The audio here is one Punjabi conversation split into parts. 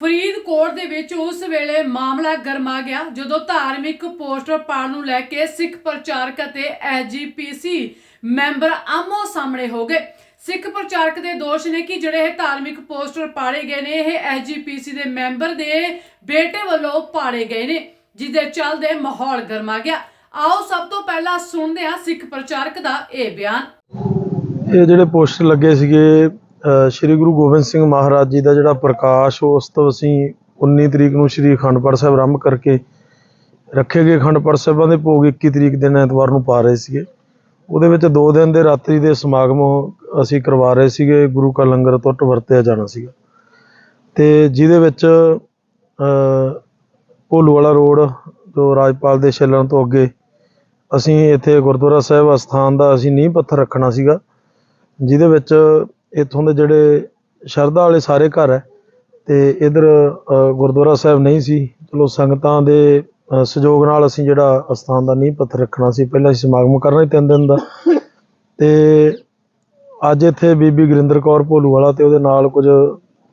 ਫਰੀਦਕੋਟ ਦੇ ਵਿੱਚ ਉਸ ਵੇਲੇ ਮਾਮਲਾ ਗਰਮਾ ਗਿਆ ਜਦੋਂ ਧਾਰਮਿਕ ਪੋਸਟਰ ਪਾੜਨ ਨੂੰ ਲੈ ਕੇ ਸਿੱਖ ਪ੍ਰਚਾਰਕ ਅਤੇ ਐਜੀਪੀਸੀ ਮੈਂਬਰ ਆਮੋ ਸਾਹਮਣੇ ਹੋ ਗਏ। ਸਿੱਖ ਪ੍ਰਚਾਰਕ ਦੇ ਦੋਸ਼ ਨੇ ਕਿ ਜਿਹੜੇ ਇਹ ਧਾਰਮਿਕ ਪੋਸਟਰ ਪਾੜੇ ਗਏ ਨੇ, ਇਹ ਐਜੀਪੀਸੀ ਦੇ ਮੈਂਬਰ ਦੇ ਬੇਟੇ ਵੱਲੋਂ ਪਾੜੇ ਗਏ ਨੇ ਜਿਹਦੇ ਚੱਲਦੇ ਮਾਹੌਲ ਗਰਮਾ ਗਿਆ। ਆਓ ਸਭ ਤੋਂ ਪਹਿਲਾਂ ਸੁਣਦੇ ਹਾਂ ਸਿੱਖ ਪ੍ਰਚਾਰਕ ਦਾ ਇਹ ਬਿਆਨ। ਇਹ ਜਿਹੜੇ ਪੋਸਟਰ ਲੱਗੇ ਸੀਗੇ ਸ਼੍ਰੀ ਗੁਰੂ ਗੋਬਿੰਦ ਸਿੰਘ ਮਹਾਰਾਜ ਜੀ ਦਾ ਜਿਹੜਾ ਪ੍ਰਕਾਸ਼, ਉਸ ਤੋਂ ਅਸੀਂ 19 ਤਰੀਕ ਨੂੰ ਸ਼੍ਰੀ ਅਖੰਡ ਪਾਠ ਸਾਹਿਬ ਆਰੰਭ ਕਰਕੇ ਰੱਖੇ ਗਏ ਅਖੰਡ ਪਾਠ ਸਾਹਿਬਾਂ ਦੇ ਭੋਗ 21 ਤਰੀਕ ਦਿਨ ਐਤਵਾਰ ਨੂੰ ਪਾ ਰਹੇ ਸੀਗੇ। ਉਹਦੇ ਵਿੱਚ ਦੋ ਦਿਨ ਦੇ ਰਾਤਰੀ ਦੇ ਸਮਾਗਮ ਅਸੀਂ ਕਰਵਾ ਰਹੇ ਸੀਗੇ, ਗੁਰੂ ਕਾ ਲੰਗਰ ਟੁੱਟ ਵਰਤਿਆ ਜਾਣਾ ਸੀਗਾ। ਤੇ ਜਿਹਦੇ ਵਿੱਚ ਅ ਭੋਲੂ ਵਾਲਾ ਰੋਡ ਜੋ ਰਾਜਪਾਲ ਦੇ ਛੱਲਣ ਤੋਂ ਅੱਗੇ ਅਸੀਂ ਇੱਥੇ ਗੁਰਦੁਆਰਾ ਸਾਹਿਬ ਅਸਥਾਨ ਦਾ ਅਸੀਂ ਨੀਂਹ ਪੱਥਰ ਰੱਖਣਾ ਸੀਗਾ, ਜਿਹਦੇ ਵਿੱਚ ਇੱਥੋਂ ਦੇ ਜਿਹੜੇ ਸ਼ਰਧਾ ਵਾਲੇ ਸਾਰੇ ਘਰ ਹੈ ਤੇ ਇਧਰ ਗੁਰਦੁਆਰਾ ਸਾਹਿਬ ਨਹੀਂ ਸੀ। ਚਲੋ ਸੰਗਤਾਂ ਦੇ ਸਹਿਯੋਗ ਨਾਲ ਅਸੀਂ ਜਿਹੜਾ ਅਸਥਾਨ ਦਾ ਨੀਂਹ ਪੱਥਰ ਰੱਖਣਾ ਸੀ। ਪਹਿਲਾਂ ਅਸੀਂ ਸਮਾਗਮ ਕਰਨਾ ਸੀ ਤਿੰਨ ਦਿਨ ਦਾ। ਤੇ ਅੱਜ ਇੱਥੇ ਬੀਬੀ ਗੁਰਿੰਦਰ ਕੌਰ ਭੋਲੂ ਵਾਲਾ ਤੇ ਉਹਦੇ ਨਾਲ ਕੁਝ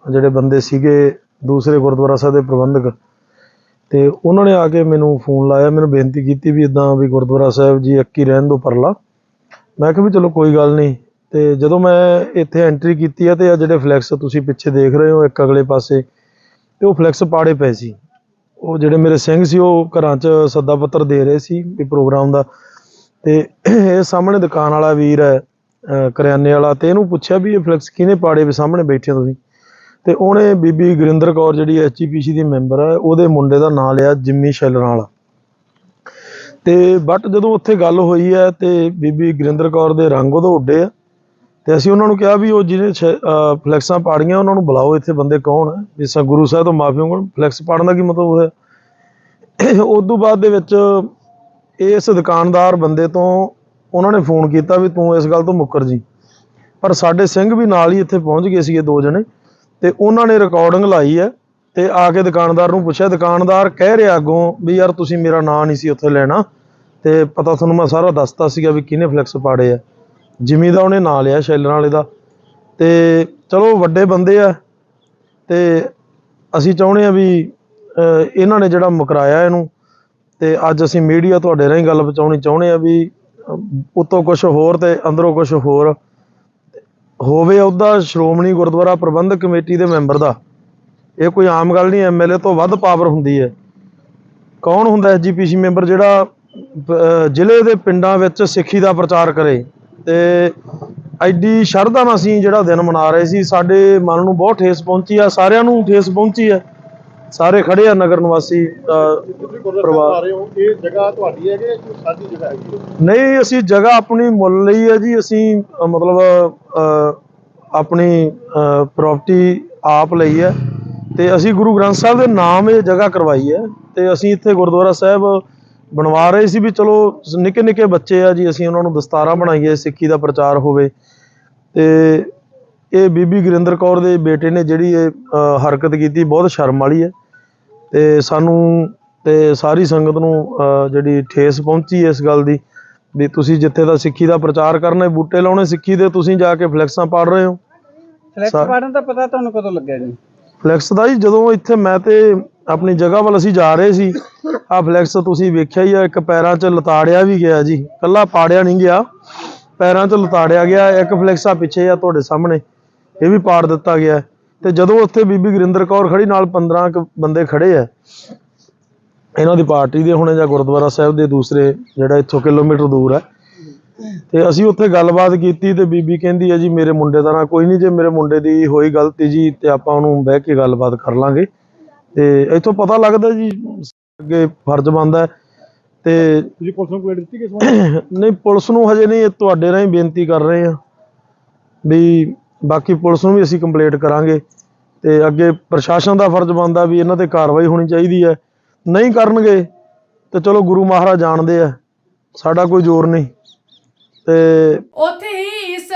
ਜਿਹੜੇ ਬੰਦੇ ਸੀਗੇ, ਦੂਸਰੇ ਗੁਰਦੁਆਰਾ ਸਾਹਿਬ ਦੇ ਪ੍ਰਬੰਧਕ। ਤੇ ਉਹਨਾਂ ਨੇ ਆ ਕੇ ਮੈਨੂੰ ਫੋਨ ਲਾਇਆ, ਮੈਨੂੰ ਬੇਨਤੀ ਕੀਤੀ ਵੀ ਇਦਾਂ ਵੀ ਗੁਰਦੁਆਰਾ ਸਾਹਿਬ ਜੀ ਅੱਕੀ ਰਹਿਣ ਦੋ ਪਰਲਾ। ਮੈਂ ਕਿਹਾ ਵੀ ਚਲੋ ਕੋਈ ਗੱਲ ਨਹੀਂ। ਤੇ ਜਦੋਂ ਮੈਂ ਇੱਥੇ ਐਂਟਰੀ ਕੀਤੀ ਹੈ ਤੇ ਆ ਜਿਹੜੇ ਫਲੈਕਸ ਤੁਸੀਂ ਪਿੱਛੇ ਦੇਖ ਰਹੇ ਹੋ ਇੱਕ ਅਗਲੇ ਪਾਸੇ, ਤੇ ਉਹ ਫਲੈਕਸ ਪਾੜੇ ਪਏ ਸੀ। ਉਹ ਜਿਹੜੇ ਮੇਰੇ ਸਿੰਘ ਸੀ, ਉਹ ਘਰਾਂ 'ਚ ਸੱਦਾ ਪੱਤਰ ਦੇ ਰਹੇ ਸੀ ਵੀ ਪ੍ਰੋਗਰਾਮ ਦਾ। ਤੇ ਇਹ ਸਾਹਮਣੇ ਦੁਕਾਨ ਵਾਲਾ ਵੀਰ ਹੈ, ਅਹ ਕਰਿਆਨੇ ਵਾਲਾ, ਤੇ ਇਹਨੂੰ ਪੁੱਛਿਆ ਵੀ ਇਹ ਫਲੈਕਸ ਕਿਹਨੇ ਪਾੜੇ ਵੀ ਸਾਹਮਣੇ ਬੈਠੇ ਹੋ ਤੁਸੀਂ? ਤੇ ਉਹਨੇ ਬੀਬੀ ਗੁਰਿੰਦਰ ਕੌਰ ਜਿਹੜੀ ਐਚਪੀਸੀ ਦੀ ਮੈਂਬਰ ਹੈ, ਉਹਦੇ ਮੁੰਡੇ ਦਾ ਨਾਂ ਲਿਆ ਜਿੰਮੀ ਸ਼ੈਲਰ ਵਾਲਾ। ਤੇ ਬਟ ਜਦੋਂ ਉੱਥੇ ਗੱਲ ਹੋਈ ਹੈ ਤੇ ਬੀਬੀ ਗੁਰਿੰਦਰ ਕੌਰ ਦੇ ਰੰਗ ਉਹਦੇ ਉੱਡੇ ਆ। ਤੇ ਅਸੀਂ ਉਹਨਾਂ ਨੂੰ ਕਿਹਾ ਵੀ ਉਹ ਜਿਹੜੇ ਛੇ- ਫਲੈਕਸਾਂ ਪਾੜੀਆਂ, ਉਹਨਾਂ ਨੂੰ ਬੁਲਾਓ ਇੱਥੇ ਬੰਦੇ ਕੌਣ ਹੈ? ਵੀ ਸਾ ਗੁਰੂ ਸਾਹਿਬ ਤੋਂ ਮਾਫੀ ਮੰਗੋ। ਫਲੈਕਸ ਪਾੜਨ ਦਾ ਕੀ ਮਤਲਬ ਹੋਇਆ? ਉਸ ਤੋਂ ਬਾਅਦ ਦੇ ਵਿੱਚ ਇਸ ਦੁਕਾਨਦਾਰ ਬੰਦੇ ਤੋਂ ਉਹਨਾਂ ਨੇ ਫੋਨ ਕੀਤਾ ਵੀ ਤੂੰ ਇਸ ਗੱਲ ਤੋਂ ਮੁੱਕਰ ਜੀ। ਪਰ ਸਾਡੇ ਸਿੰਘ ਵੀ ਨਾਲ ਹੀ ਇੱਥੇ ਪਹੁੰਚ ਗਏ ਸੀਗੇ ਦੋ ਜਣੇ ਤੇ ਉਹਨਾਂ ਨੇ ਰਿਕਾਰਡਿੰਗ ਲਾਈ ਹੈ ਤੇ ਆ ਕੇ ਦੁਕਾਨਦਾਰ ਨੂੰ ਪੁੱਛਿਆ, ਦੁਕਾਨਦਾਰ ਕਹਿ ਰਿਹਾ ਅੱਗੋਂ ਵੀ ਯਾਰ ਤੁਸੀਂ ਮੇਰਾ ਨਾਂ ਨਹੀਂ ਸੀ ਉੱਥੇ ਲੈਣਾ ਤੇ ਪਤਾ ਤੁਹਾਨੂੰ ਮੈਂ ਸਾਰਾ ਦੱਸਤਾ ਸੀਗਾ ਵੀ ਕਿਹਨੇ ਫਲੈਕਸ ਪਾੜੇ ਆ। ਜਿਮੀ ਦਾ ਉਹਨੇ ਨਾਂ ਲਿਆ ਸ਼ੈਲਰ ਵਾਲੇ ਦਾ। ਤੇ ਚਲੋ ਵੱਡੇ ਬੰਦੇ ਆ। ਤੇ ਅਸੀਂ ਚਾਹੁੰਦੇ ਆ ਵੀ ਅਹ, ਇਹਨਾਂ ਨੇ ਜਿਹੜਾ ਮੁਕਰਾਇਆ ਇਹਨੂੰ ਤੇ ਅੱਜ ਅਸੀਂ ਮੀਡੀਆ ਤੁਹਾਡੇ ਰਾਹੀਂ ਗੱਲ ਪਹੁੰਚਾਉਣੀ ਚਾਹੁੰਦੇ ਆ ਵੀ ਅਹ, ਉੱਤੋਂ ਕੁਝ ਹੋਰ ਤੇ ਅੰਦਰੋਂ ਕੁਝ ਹੋਰ। ਹੋਵੇ ਉਹਦਾ ਸ਼੍ਰੋਮਣੀ ਗੁਰਦੁਆਰਾ ਪ੍ਰਬੰਧਕ ਕਮੇਟੀ ਦੇ ਮੈਂਬਰ ਦਾ। ਇਹ ਕੋਈ ਆਮ ਗੱਲ ਨਹੀਂ ਐਮਐਲਏ ਤੋਂ ਵੱਧ ਪਾਵਰ ਹੁੰਦੀ ਹੈ। ਕੌਣ ਹੁੰਦਾ ਐਸਜੀਪੀਸੀ ਮੈਂਬਰ ਜਿਹੜਾ ਜ਼ਿਲ੍ਹੇ ਦੇ ਪਿੰਡਾਂ ਵਿੱਚ ਸਿੱਖੀ ਦਾ ਪ੍ਰਚਾਰ ਕਰੇ? ਤੇ ਐਡੀ ਸ਼ਰਧਾ ਨਾਲ ਅਸੀਂ ਜਿਹੜਾ ਦਿਨ ਮਨਾ ਰਹੇ ਸੀ ਸਾਡੇ ਮਨ ਨੂੰ ਬਹੁਤ ਠੇਸ ਪਹੁੰਚੀ ਆ ਸਾਰਿਆਂ ਨੂੰ ਠੇਸ ਪਹੁੰਚੀ ਆ। ਸਾਰੇ ਖੜੇ ਆ ਨਗਰ ਨਿਵਾਸੀ ਪਰਿਵਾਰ- ਸਾਹਿਬ ਆ ਰਹੇ ਹੋ ਇਹ ਜਗ੍ਹਾ ਤੁਹਾਡੀ ਹੈ ਕਿ ਸਾਡੀ ਜਗ੍ਹਾ ਹੈਗੀ? ਨਹੀਂ ਅਸੀਂ ਜਗ੍ਹਾ ਆਪਣੀ ਮੁੱਲ ਲਈ ਹੈ ਜੀ ਅਸੀਂ ਮਤਲਬ ਆਪਣੀ ਪ੍ਰਾਪਰਟੀ ਆਪ ਲਈ ਹੈ ਤੇ ਅਸੀਂ ਗੁਰੂ ਗ੍ਰੰਥ ਸਾਹਿਬ ਦੇ ਨਾਮ ਇਹ ਜਗ੍ਹਾ ਕਰਵਾਈ ਹੈ। ਤੇ ਅਸੀਂ ਇੱਥੇ ਗੁਰਦੁਆਰਾ ਸਾਹਿਬ ਬਣਵਾ ਰਹੇ ਸੀ ਵੀ ਚਲੋ ਨਿੱਕੇ ਨਿੱਕੇ ਬੱਚੇ ਆ ਜੀ ਅਸੀਂ ਉਹਨਾਂ ਨੂੰ ਦਸਤਾਰਾਂ ਬਣਾਈਏ ਸਿੱਖੀ ਦਾ ਪ੍ਰਚਾਰ ਹੋਵੇ। ਤੇ ਇਹ ਬੀਬੀ ਗੁਰਿੰਦਰ ਕੌਰ ਦੇ ਬੇਟੇ ਨੇ ਜਿਹੜੀ ਇਹ ਹਰਕਤ ਕੀਤੀ ਬਹੁਤ ਸ਼ਰਮ ਵਾਲੀ ਹੈ। ਤੇ ਸਾਨੂੰ ਤੇ ਸਾਰੀ ਸੰਗਤ ਨੂੰ ਜਿਹੜੀ ਠੇਸ ਪਹੁੰਚੀ ਇਸ ਗੱਲ ਦੀ ਵੀ ਤੁਸੀਂ ਜਿੱਥੇ ਦਾ ਸਿੱਖੀ ਦਾ ਪ੍ਰਚਾਰ ਕਰਨਾ ਬੂਟੇ ਲਾਉਣੇ ਸਿੱਖੀ ਦੇ ਤੁਸੀਂ ਜਾ ਕੇ ਫਲੈਕਸਾਂ ਪਾੜ ਰਹੇ ਹੋ। ਫਲੈਕਸ ਪਾੜਨ ਦਾ ਪਤਾ ਤੁਹਾਨੂੰ ਕਦੋਂ ਲੱਗਿਆ ਜੀ? ਫਲੈਕਸ ਦਾ ਜੀ, ਜਦੋਂ ਇੱਥੇ ਮੈਂ ਤੇ ਆਪਣੀ ਜਗ੍ਹਾ ਵੱਲ ਅਸੀਂ ਜਾ ਰਹੇ ਸੀ ਆ ਫਲੈਕਸ ਤੁਸੀਂ ਵੇਖਿਆ ਹੀ ਆ, ਇੱਕ ਪੈਰਾਂ 'ਚ ਲਤਾੜਿਆ ਵੀ ਗਿਆ ਜੀ। ਕੱਲਾ ਪਾੜਿਆ ਨਹੀਂ ਗਿਆ, ਪੈਰਾਂ 'ਚ ਲਤਾੜਿਆ ਗਿਆ, ਇੱਕ ਫਲੈਕਸ ਆ ਪਿੱਛੇ ਆ ਤੁਹਾਡੇ ਸਾਹਮਣੇ, ਇਹ ਵੀ ਪਾੜ ਦਿੱਤਾ ਗਿਆ। ਤੇ ਜਦੋਂ ਉੱਥੇ ਬੀਬੀ ਗੁਰਿੰਦਰ ਕੌਰ ਖੜੀ ਨਾਲ 15 ਕ ਬੰਦੇ ਖੜੇ ਆ, ਇਹਨਾਂ ਦੀ ਪਾਰਟੀ ਦੇ ਹੋਣੇ ਜਾਂ ਗੁਰਦੁਆਰਾ ਸਾਹਿਬ ਦੇ ਦੂਸਰੇ, ਜਿਹੜਾ ਇੱਥੋਂ ਕਿਲੋਮੀਟਰ ਦੂਰ ਹੈ ਤੇ ਅਸੀਂ ਉੱਥੇ ਗੱਲਬਾਤ ਕੀਤੀ ਤੇ ਬੀਬੀ ਕਹਿੰਦੀ ਹੈ ਜੀ ਮੇਰੇ ਮੁੰਡੇ ਦਾ ਨਾ ਕੋਈ ਨਹੀਂ ਜੇ ਮੇਰੇ ਮੁੰਡੇ ਦੀ ਹੋਈ ਗਲਤੀ ਜੀ ਤੇ ਆਪਾਂ ਉਹਨੂੰ ਬਹਿ ਕੇ ਗੱਲਬਾਤ ਕਰ ਲਾਂਗੇ। ਤੇ ਇੱਥੋਂ ਪਤਾ ਲੱਗਦਾ ਜੀ ਅੱਗੇ ਫਰਜ਼ ਬਣਦਾ ਹੈ। ਤੇ ਤੁਸੀਂ ਪੁਲਿਸ ਨੂੰ ਕੰਪਲੇਂਟ ਦਿੱਤੀ ਕਿਸ ਨਹੀਂ ਪੁਲਿਸ ਨੂੰ ਹਜੇ ਨਹੀਂ ਇਹ ਤੁਹਾਡੇ ਰਾਹੀਂ ਬੇਨਤੀ ਕਰ ਰਹੇ ਆ ਵੀ ਬਾਕੀ ਪੁਲਿਸ ਨੂੰ ਵੀ ਅਸੀਂ ਕੰਪਲੇਂਟ ਕਰਾਂਗੇ। ਤੇ ਅੱਗੇ ਪ੍ਰਸ਼ਾਸਨ ਦਾ ਫਰਜ਼ ਬਣਦਾ ਵੀ ਇਹਨਾਂ ਤੇ ਕਾਰਵਾਈ ਹੋਣੀ ਚਾਹੀਦੀ ਹੈ। ਨਹੀਂ ਕਰਨਗੇ ਤੇ ਚਲੋ ਗੁਰੂ ਮਹਾਰਾਜ ਜਾਣਦੇ ਆ ਸਾਡਾ ਕੋਈ ਜ਼ੋਰ ਨਹੀਂ। ਤੇ ਉੱਥੇ ਹੀ ਇਸ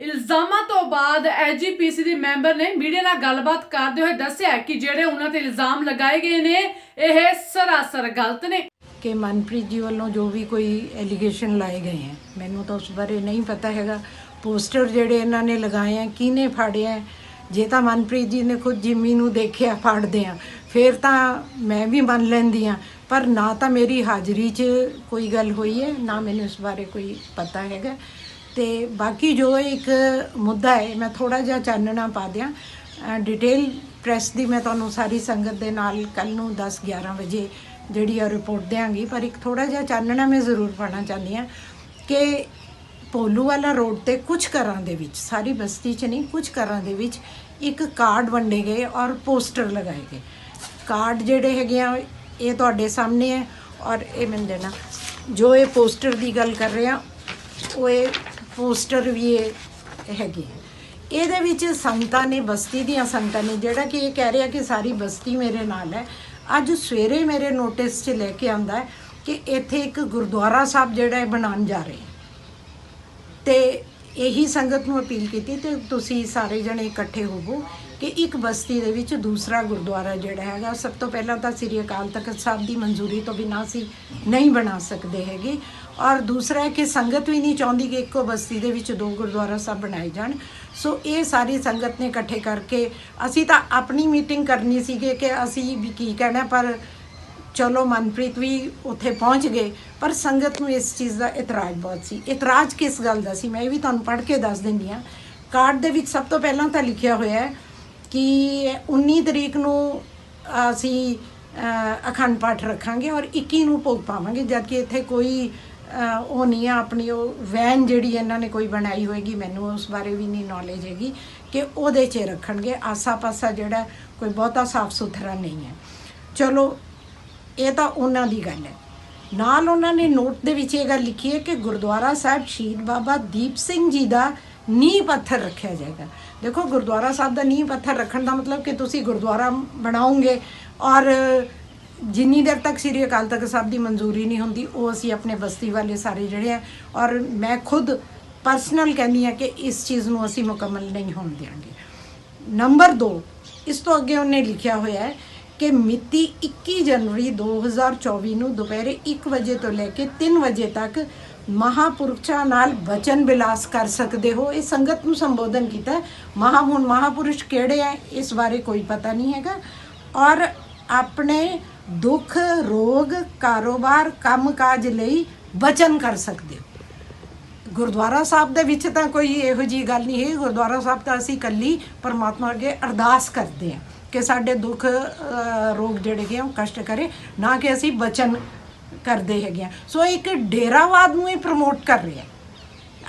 ਇਲਜ਼ਾਮਾਂ ਤੋਂ ਬਾਅਦ ਐਜੀਪੀਸੀ ਦੇ ਮੈਂਬਰ ਨੇ ਮੀਡੀਆ ਨਾਲ ਗੱਲਬਾਤ ਕਰਦੇ ਹੋਏ ਦੱਸਿਆ ਕਿ ਜਿਹੜੇ ਉਹਨਾਂ ਤੇ ਇਲਜ਼ਾਮ ਲਗਾਏ ਗਏ ਨੇ ਇਹ ਸਰਾਸਰ ਗਲਤ ਨੇ। ਕਿ ਮਨਪ੍ਰੀਤ ਜੀ ਵੱਲੋਂ ਜੋ ਵੀ ਕੋਈ ਐਲੀਗੇਸ਼ਨ ਲਾਏ ਗਏ ਹੈ ਮੈਨੂੰ ਤਾਂ ਉਸ ਬਾਰੇ ਨਹੀਂ ਪਤਾ ਹੈਗਾ। ਪੋਸਟਰ ਜਿਹੜੇ ਇਹਨਾਂ ਨੇ ਲਗਾਏ ਆ ਕਿਹਨੇ ਫਾੜੇ ਹੈ ਜੇ ਤਾਂ ਮਨਪ੍ਰੀਤ ਜੀ ਨੇ ਖੁਦ ਜਿੰਮੀ ਨੂੰ ਦੇਖਿਆ ਫੜਦੇ ਆ। ਫਿਰ ਤਾਂ ਮੈਂ ਵੀ ਮੰਨ ਲੈਂਦੀ ਆ ਪਰ ਨਾ ਤਾਂ ਮੇਰੀ ਹਾਜ਼ਰੀ 'ਚ ਕੋਈ ਗੱਲ ਹੋਈ ਹੈ, ਨਾ ਮੈਨੂੰ ਇਸ ਬਾਰੇ ਕੋਈ ਪਤਾ ਹੈਗਾ। ਤੇ ਬਾਕੀ ਜੋ ਇੱਕ ਮੁੱਦਾ ਹੈ, ਮੈਂ ਥੋੜਾ ਜਿਹਾ ਚਾਨਣਾ ਪਾ ਦਿਆਂ। ਡਿਟੇਲ ਪ੍ਰੈਸ ਦੀ ਮੈਂ ਤੁਹਾਨੂੰ ਸਾਰੀ ਸੰਗਤ ਦੇ ਨਾਲ ਕੱਲ ਨੂੰ 10 11 ਵਜੇ ਜਿਹੜੀ ਆ ਰਿਪੋਰਟ ਦਿਆਂਗੀ। ਪਰ ਇੱਕ ਥੋੜਾ ਜਿਹਾ ਚਾਨਣਾ ਮੈਂ ਜ਼ਰੂਰ ਪਾਣਾ ਚਾਹੁੰਦੀ ਹਾਂ ਕਿ ਪੋਲੂ ਵਾਲਾ ਰੋਡ ਤੇ ਕੁਝ ਘਰਾਂ ਦੇ ਵਿੱਚ, ਸਾਰੀ ਬਸਤੀ 'ਚ ਨਹੀਂ ਕੁਝ ਘਰਾਂ ਦੇ ਵਿੱਚ ਇੱਕ ਕਾਰਡ ਵੰਡੇ ਗਏ ਔਰ ਪੋਸਟਰ ਲਗਾਏ ਗਏ। ਕਾਰਡ ਜਿਹੜੇ ਹੈਗੇ ਆ ਇਹ ਤੁਹਾਡੇ ਸਾਹਮਣੇ ਹੈ ਔਰ ਇਹ ਮੈਨੂੰ ਦੇਣਾ। ਜੋ ਇਹ ਪੋਸਟਰ ਦੀ ਗੱਲ ਕਰ ਰਹੇ ਆ ਉਹ ਇਹ ਪੋਸਟਰ ਵੀ ਇਹ ਹੈਗੇ ਆ। ਇਹਦੇ ਵਿੱਚ ਸੰਗਤਾਂ ਨੇ, ਬਸਤੀ ਦੀਆਂ ਸੰਗਤਾਂ ਨੇ, ਜਿਹੜਾ ਕਿ ਇਹ ਕਹਿ ਰਿਹਾ ਕਿ ਸਾਰੀ ਬਸਤੀ ਮੇਰੇ ਨਾਲ ਹੈ। ਅੱਜ ਸਵੇਰੇ ਮੇਰੇ ਨੋਟਿਸ 'ਚ ਲੈ ਕੇ ਆਂਦਾ ਹੈ ਕਿ ਇੱਥੇ ਇੱਕ ਗੁਰਦੁਆਰਾ ਸਾਹਿਬ ਜਿਹੜਾ ਹੈ ਬਣਾਉਣ ਜਾ ਰਹੇ। ਹੈ ਤੇ ਇਹੀ ਸੰਗਤ ਨੂੰ ਅਪੀਲ ਕੀਤੀ ਤੇ ਤੁਸੀਂ ਸਾਰੇ ਜਣੇ ਇਕੱਠੇ ਹੋਵੋ ਕਿ ਇੱਕ ਬਸਤੀ ਦੇ ਵਿੱਚ ਦੂਸਰਾ ਗੁਰਦੁਆਰਾ ਜਿਹੜਾ ਹੈਗਾ ਸਭ ਤੋਂ ਪਹਿਲਾਂ ਤਾਂ ਸ੍ਰੀ ਅਕਾਲ ਤਖਤ ਸਾਹਿਬ ਦੀ ਮਨਜ਼ੂਰੀ ਤੋਂ ਬਿਨਾਂ ਅਸੀਂ ਨਹੀਂ ਬਣਾ ਸਕਦੇ ਹੈਗੇ। ਔਰ ਦੂਸਰਾ ਹੈ ਕਿ ਸੰਗਤ ਵੀ ਨਹੀਂ ਚਾਹੁੰਦੀ ਕਿ ਇੱਕੋ ਬਸਤੀ ਦੇ ਵਿੱਚ ਦੋ ਗੁਰਦੁਆਰਾ ਸਾਹਿਬ ਬਣਾਏ ਜਾਣ। ਸੋ ਇਹ ਸਾਰੀ ਸੰਗਤ ਨੇ ਇਕੱਠੇ ਕਰਕੇ ਅਸੀਂ ਤਾਂ ਆਪਣੀ ਮੀਟਿੰਗ ਕਰਨੀ ਸੀਗੇ ਕਿ ਅਸੀਂ ਵੀ ਕੀ ਕਹਿਣਾ, ਪਰ ਚਲੋ ਮਨਪ੍ਰੀਤ ਵੀ ਉੱਥੇ ਪਹੁੰਚ ਗਏ, ਪਰ ਸੰਗਤ ਨੂੰ ਇਸ ਚੀਜ਼ ਦਾ ਇਤਰਾਜ਼ ਬਹੁਤ ਸੀ। ਇਤਰਾਜ਼ ਕਿਸ ਗੱਲ ਦਾ ਸੀ? ਮੈਂ ਇਹ ਵੀ ਤੁਹਾਨੂੰ ਪੜ੍ਹ ਕੇ ਦੱਸ ਦਿੰਦੀ ਹਾਂ। ਕਾਰਡ ਦੇ ਵਿੱਚ ਸਭ ਤੋਂ ਪਹਿਲਾਂ ਤਾਂ ਲਿਖਿਆ ਹੋਇਆ ਹੈ ਕਿ 19 ਤਰੀਕ ਨੂੰ ਅਸੀਂ ਅਖੰਡ ਪਾਠ ਰੱਖਾਂਗੇ ਔਰ 21 ਨੂੰ ਭੋਗ ਪਾਵਾਂਗੇ, ਜਦ ਕਿ ਇੱਥੇ ਕੋਈ ਉਹ ਨਹੀਂ ਆ, ਆਪਣੀ ਉਹ ਵੈਨ ਜਿਹੜੀ ਇਹਨਾਂ ਨੇ ਕੋਈ ਬਣਾਈ ਹੋਏਗੀ, ਮੈਨੂੰ ਉਸ ਬਾਰੇ ਵੀ ਨਹੀਂ ਨੌਲੇਜ ਹੈਗੀ ਕਿ ਉਹਦੇ 'ਚ ਰੱਖਣਗੇ। ਆਸਾ ਪਾਸਾ ਜਿਹੜਾ ਕੋਈ ਬਹੁਤਾ ਸਾਫ਼ ਸੁਥਰਾ ਨਹੀਂ ਹੈ। ਚਲੋ ਇਹ ਤਾਂ ਉਹਨਾਂ ਦੀ ਗੱਲ ਹੈ। ਨਾਲ ਉਹਨਾਂ ਨੇ ਨੋਟ ਦੇ ਵਿੱਚ ਇਹ ਗੱਲ ਲਿਖੀ ਹੈ ਕਿ ਗੁਰਦੁਆਰਾ ਸਾਹਿਬ ਸ਼ਹੀਦ ਬਾਬਾ ਦੀਪ ਸਿੰਘ ਜੀ ਦਾ ਨੀਂਹ ਪੱਥਰ ਰੱਖਿਆ ਜਾਏਗਾ। ਦੇਖੋ, ਗੁਰਦੁਆਰਾ ਸਾਹਿਬ ਦਾ ਨੀਂਹ ਪੱਥਰ ਰੱਖਣ ਦਾ ਮਤਲਬ ਕਿ ਤੁਸੀਂ ਗੁਰਦੁਆਰਾ ਬਣਾਓਗੇ ਔਰ ਜਿੰਨੀ ਦੇਰ ਤੱਕ ਸ੍ਰੀ ਅਕਾਲ ਤਖਤ ਸਾਹਿਬ ਦੀ ਮਨਜ਼ੂਰੀ ਨਹੀਂ ਹੁੰਦੀ, ਉਹ ਅਸੀਂ ਆਪਣੇ ਬਸਤੀ ਵਾਲੇ ਸਾਰੇ ਜਿਹੜੇ ਆ, ਔਰ ਮੈਂ ਖੁਦ ਪਰਸਨਲ ਕਹਿੰਦੀ ਆ ਕਿ ਇਸ ਚੀਜ਼ ਨੂੰ ਅਸੀਂ ਮੁਕੰਮਲ ਨਹੀਂ ਹੋਣ ਦੇਵਾਂਗੇ ਨੰਬਰ 2 ਇਸ ਤੋਂ ਅੱਗੇ ਉਹਨੇ ਲਿਖਿਆ ਹੋਇਆ ਹੈ ਕਿ ਮਿਤੀ 21 ਜਨਵਰੀ 2024 ਨੂੰ ਦੁਪਹਿਰੇ 1 ਵਜੇ ਤੋਂ ਲੈ ਕੇ 3 ਵਜੇ ਤੱਕ ਮਹਾਪੁਰਖਾਂ ਨਾਲ ਬਚਨ ਬਿਲਾਸ ਕਰ ਸਕਦੇ ਹੋ। ਇਹ ਸੰਗਤ ਨੂੰ ਸੰਬੋਧਨ ਕੀਤਾ ਹੈ। ਮਹਾ ਹੁਣ ਮਹਾਪੁਰਸ਼ ਕਿਹੜੇ ਹੈ? ਇਸ ਬਾਰੇ ਕੋਈ ਪਤਾ ਨਹੀਂ ਹੈਗਾ। ਔਰ ਆਪਣੇ ਦੁੱਖ, ਰੋਗ, ਕਾਰੋਬਾਰ, ਕੰਮਕਾਜ ਲਈ ਬਚਨ ਕਰ ਸਕਦੇ ਹੋ। ਗੁਰਦੁਆਰਾ ਸਾਹਿਬ ਦੇ ਵਿੱਚ ਤਾਂ ਕੋਈ ਇਹੋ ਜੀ ਗੱਲ ਨਹੀਂ ਹੈ। ਗੁਰਦੁਆਰਾ ਸਾਹਿਬ ਤਾਂ ਅਸੀਂ ਕੱਲੀ ਪਰਮਾਤਮਾ ਅੱਗੇ ਅਰਦਾਸ ਕਰਦੇ ਹਾਂ। ਕਿ ਸਾਡੇ ਦੁੱਖ ਰੋਗ ਜਿਹੜੇ ਹੈਗੇ ਆ, ਉਹ ਕਸ਼ਟ ਕਰੇ, ਨਾ ਕਿ ਅਸੀਂ ਬਚਨ ਕਰਦੇ ਹੈਗੇ ਆ। ਸੋ ਇੱਕ ਡੇਰਾਵਾਦ ਨੂੰ ਹੀ ਪ੍ਰਮੋਟ ਕਰ ਰਿਹਾ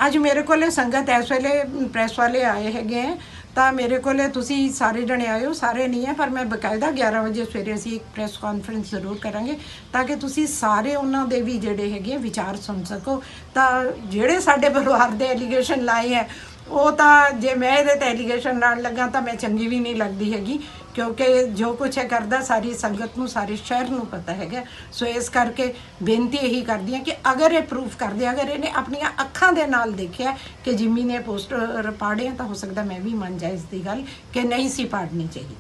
ਅੱਜ ਮੇਰੇ ਕੋਲੇ ਸੰਗਤ ਇਸ ਵੇਲੇ ਪ੍ਰੈਸ ਵਾਲੇ ਆਏ ਹੈਗੇ ਹੈ ਤਾਂ ਮੇਰੇ ਕੋਲੇ ਤੁਸੀਂ ਸਾਰੇ ਜਣੇ ਆਇਓ, ਸਾਰੇ ਨਹੀਂ ਹੈ, ਪਰ ਮੈਂ ਬਕਾਇਦਾ 11 ਵਜੇ ਸਵੇਰੇ ਅਸੀਂ ਇੱਕ ਪ੍ਰੈਸ ਕਾਨਫਰੰਸ ਜ਼ਰੂਰ ਕਰਾਂਗੇ, ਤਾਂ ਕਿ ਤੁਸੀਂ ਸਾਰੇ ਉਹਨਾਂ ਦੇ ਵੀ ਜਿਹੜੇ ਹੈਗੇ ਆ, ਵਿਚਾਰ ਸੁਣ ਸਕੋ। ਤਾਂ ਜਿਹੜੇ ਸਾਡੇ ਪਰਿਵਾਰ ਦੇ ਐਲੀਗੇਸ਼ਨ ਲਾਏ ਹੈ ਉਹ ਤਾਂ ਜੇ ਮੈਂ ਇਹਦੇ ਤੇ ਐਲੀਗੇਸ਼ਨ ਨਾਲ ਲੱਗਾ ਤਾਂ ਮੈਂ ਚੰਗੀ ਵੀ ਨਹੀਂ ਲੱਗਦੀ ਹੈਗੀ, ਕਿਉਂਕਿ ਜੋ ਕੁਛ ਇਹ ਕਰਦਾ ਸਾਰੀ ਸੰਗਤ ਨੂੰ, ਸਾਰੇ ਸ਼ਹਿਰ ਨੂੰ ਪਤਾ ਹੈਗਾ। ਸੋ ਇਸ ਕਰਕੇ ਬੇਨਤੀ ਇਹੀ ਕਰਦੀ ਹਾਂ ਕਿ ਅਗਰ ਇਹ ਪ੍ਰੂਫ ਕਰਦੇ, ਅਗਰ ਇਹਨੇ ਆਪਣੀਆਂ ਅੱਖਾਂ ਦੇ ਨਾਲ ਦੇਖਿਆ ਕਿ ਜਿਮੀ ਨੇ ਪੋਸਟਰ ਪਾੜੇ ਤਾਂ ਹੋ ਸਕਦਾ ਮੈਂ ਵੀ ਮੰਨ ਜਾ ਇਸ ਦੀ ਗੱਲ ਕਿ ਨਹੀਂ ਸੀ ਪਾੜਨੀ ਚਾਹੀਦੀ।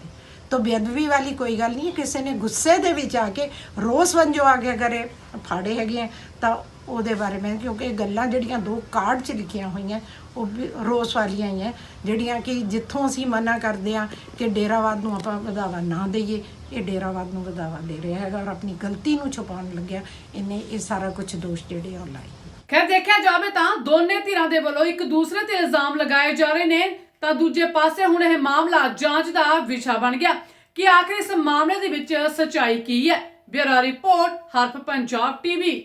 ਤੋ ਬੇਅਦਬੀ ਵਾਲੀ ਕੋਈ ਗੱਲ ਨਹੀਂ ਕਿਸੇ ਨੇ ਗੁੱਸੇ ਦੇ ਵਿੱਚ ਆ ਕੇ ਰੋਸ ਵੰਜੋ ਆ ਕੇ ਅਗਰ ਫਾੜੇ ਹੈਗੇ ਆ, ਤਾਂ ਉਹਦੇ ਬਾਰੇ ਮੈਂ, ਕਿਉਂਕਿ ਇਹ ਗੱਲਾਂ ਜਿਹੜੀਆਂ ਦੋ ਕਾਰਡ 'ਚ ਲਿਖੀਆਂ ਹੋਈਆਂ, ਉਹ ਵੀ ਰੋਸ ਵਾਲੀਆਂ ਹੀ ਹੈ ਜਿਹੜੀਆਂ ਕਿ ਜਿੱਥੋਂ ਅਸੀਂ ਮਨਾ ਕਰਦੇ ਆ ਕਿ ਡੇਰਾਵਾਦ ਨੂੰ ਆਪਾਂ ਵਧਾਵਾ ਨਾ ਦਈਏ, ਇਹ ਡੇਰਾਵਾਦ ਨੂੰ ਵਧਾਵਾ ਦੇ ਰਿਹਾ ਹੈਗਾ ਔਰ ਆਪਣੀ ਗਲਤੀ ਨੂੰ ਛੁਪਾਉਣ ਲੱਗਿਆ, ਇਹਨੇ ਇਹ ਸਾਰਾ ਕੁਝ ਦੋਸ਼ ਜਿਹੜੇ ਆ ਉਹ ਲਾਏ। ਖੈਰ, ਦੇਖਿਆ ਜਾਵੇ ਤਾਂ ਦੋਨੇ ਧਿਰਾਂ ਦੇ ਵੱਲੋਂ ਇੱਕ ਦੂਸਰੇ ਤੇ ਇਲਜ਼ਾਮ ਲਗਾਏ ਜਾ ਰਹੇ ਨੇ। ਤਾਂ ਦੂਜੇ ਪਾਸੇ ਹੁਣ ਇਹ ਮਾਮਲਾ ਜਾਂਚ ਦਾ ਵਿਸ਼ਾ ਬਣ ਗਿਆ ਕਿ ਆਖਰ ਇਸ ਮਾਮਲੇ ਦੇ ਵਿੱਚ ਸਚਾਈ ਕੀ ਹੈ। Bureau report Haraf Punjab TV.